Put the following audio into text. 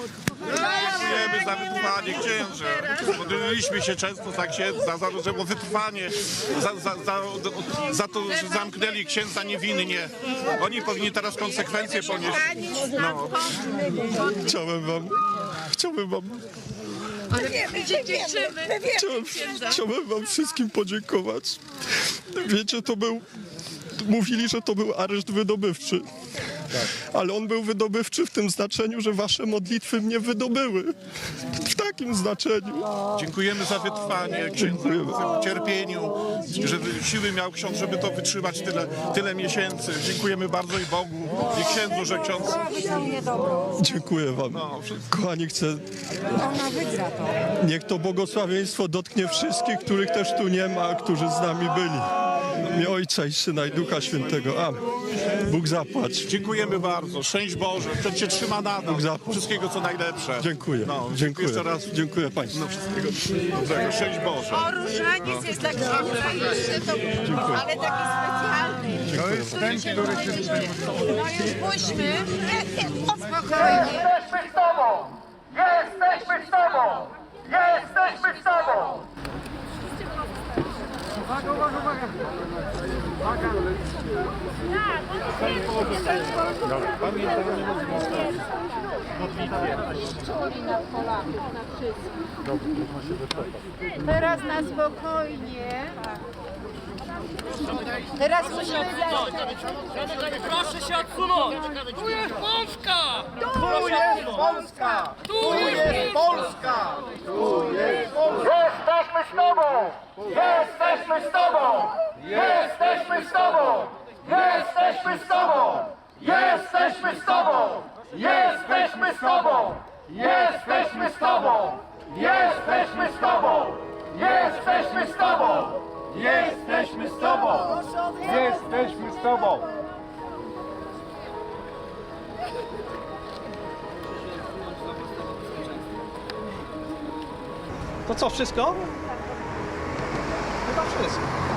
Dziękujemy za wytrwanie księże. Modliliśmy się często za księdza, za, za wytrwanie, za, za, za, za to, że zamknęli księdza niewinnie. Oni powinni teraz konsekwencje ponieść. No. Chciałem wam, chciałem wam, chciałem, chciałem wam wszystkim podziękować. Wiecie, to był, mówili, że to był areszt wydobywczy. Ale on był wydobywczy w tym znaczeniu, że wasze modlitwy mnie wydobyły. W takim znaczeniu. Dziękujemy za wytrwanie księdza, w cierpieniu, żeby siły miał ksiądz, żeby to wytrzymać tyle, tyle miesięcy. Dziękujemy bardzo i Bogu, i księdzu, że ksiądz... Dziękuję wam. No. Kochani, chcę, Ona wygra to. niech to błogosławieństwo dotknie wszystkich, których też tu nie ma, którzy z nami byli. W imię Ojca i Syna i Ducha Świętego. Amen. Bóg zapłać. Dziękujemy bardzo. Szczęść Boże. Przed cię trzyma nadal. zapłać. Wszystkiego, co najlepsze. Dziękuję. No, Dziękuję. Jeszcze raz. Dziękuję Państwu. No, wszystkiego dobrego. Szczęść Boże. Różaniec jest taki jeszcze to, ale taki specjalny. To jest ten, który się No już. Spokojnie. Jesteśmy z Tobą! Jesteśmy z Tobą! Uwaga, uwaga, uwaga! Uwaga! Jest że Teraz na spokojnie. Teraz musimy zacząć. Proszę się odsunąć! Tu jest Polska! Tu jest Polska! Tu jest Polska! Tu jest Polska! Jesteśmy z Tobą! Jesteśmy z Tobą! Jesteśmy z Tobą! Jesteśmy z Tobą! Jesteśmy z Tobą! Jesteśmy z Tobą! Jesteśmy z Tobą! Jesteśmy z Tobą! Jesteśmy z Tobą! Jesteśmy z Tobą! Jesteśmy z Tobą! To co, wszystko? business.